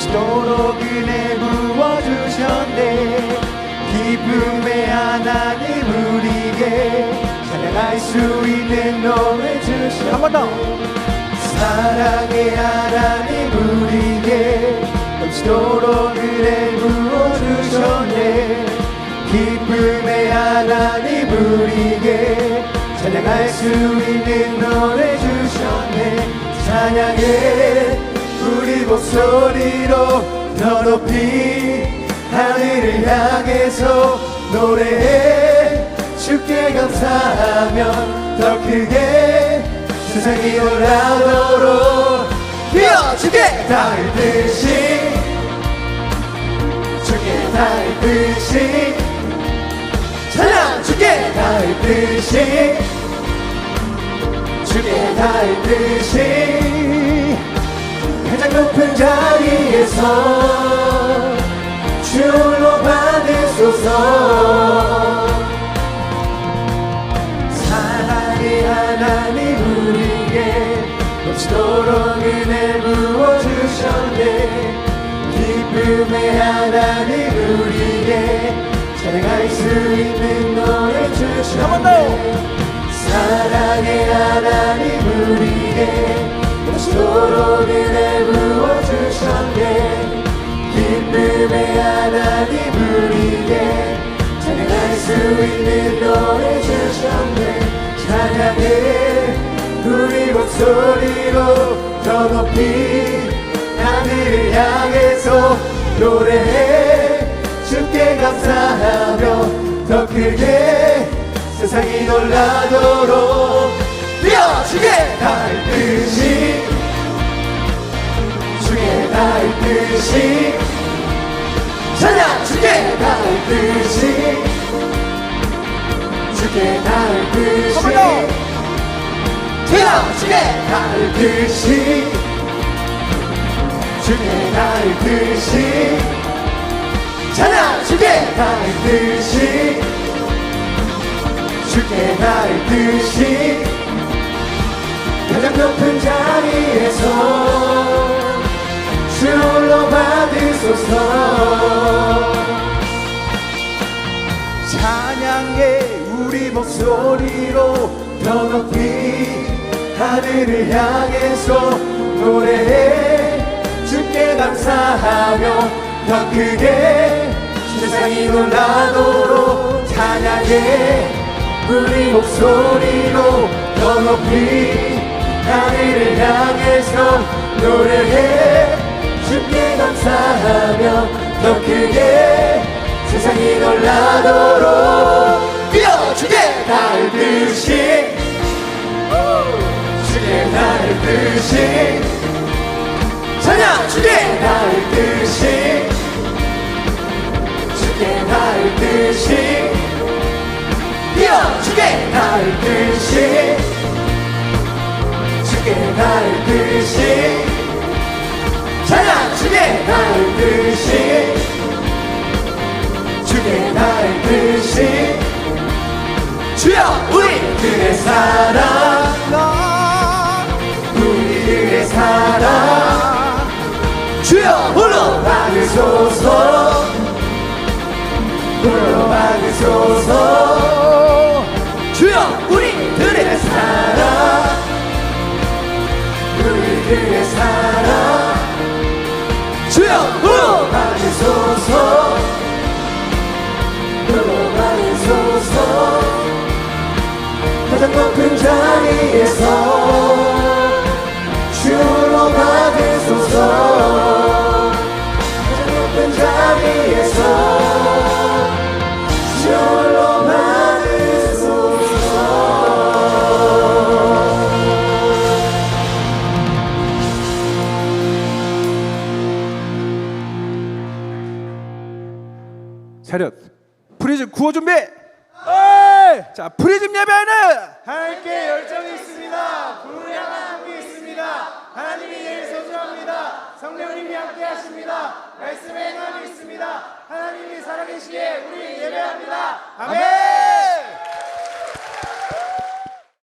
넘치도록 은혜 부어주셨네. 기쁨의 하나님 우리에게 찬양할 수 있는 노래 주셨네 한번 더. 사랑의 하나님 우리에게 넘치도록 은혜 부어주셨네. 기쁨의 하나님 우리에게 찬양할 수 있는 노래 주셨네 찬양해 목소리로 더 높이 하늘을 향해서 노래해. 주께 감사하며 더 크게 세상이 올라도록 비어주게! 닿을 듯이. 주께 닿을 듯이. 찬양! 주께 닿을 듯이. 주께 닿을 듯이 가장 높은 자리에서 주 홀로 받으소서. 사랑의 하나님 우리에게 넘치도록 은혜 부어주셨네. 기쁨의 하나님 우리에게 찬양해. 우리 목소리로 더 높이 하늘을 향해서 노래해. 주께 감사하며 더 크게 세상이 놀라도록 뛰어주게. 닿을 듯이. 주게 닿을 듯이. 찬양 주게 닿을 듯이. 주게 닿을 듯이 주게 닿을 듯이. 찬양 주게 닿을 듯이. 주께 닿을 듯이. 가장 높은 자리에서 주 홀로 받으소서. 찬양해 우리 목소리로 더 높이 하늘을 향해서 노래해. 주께 감사하며 더 크게 세상이 놀라도록 찬양해. 우리 목소리로 더 높이 하늘을 향해서 노래해. 주께 감사하며 더 크게 세상이 놀라도록 뛰어주게 닿을 듯이 듯이 찬양 주게 닿을 듯이 주게 닿을 듯이 뛰어 주게 닿을 듯이 주게 닿을 듯이 찬양 주게 닿을 듯이 주게 닿을 듯이 주여 우리들의 사랑 홀로 받으소서. 홀로 받으소서. 주여 우리들의 사랑. 우리들의 사랑. 주여 홀로 받으소서. 홀로 받으소서. 가장 높은 차렷 프리즘 구호 준비 자 프리즘 예배는 함께 열정이 있습니다. 불량한 함께 있습니다. 하나님이 늘 소중합니다. 성령님이 함께 하십니다. 말씀에 행함이 있습니다. 하나님이 살아계시기에 우리 예배합니다. 아멘.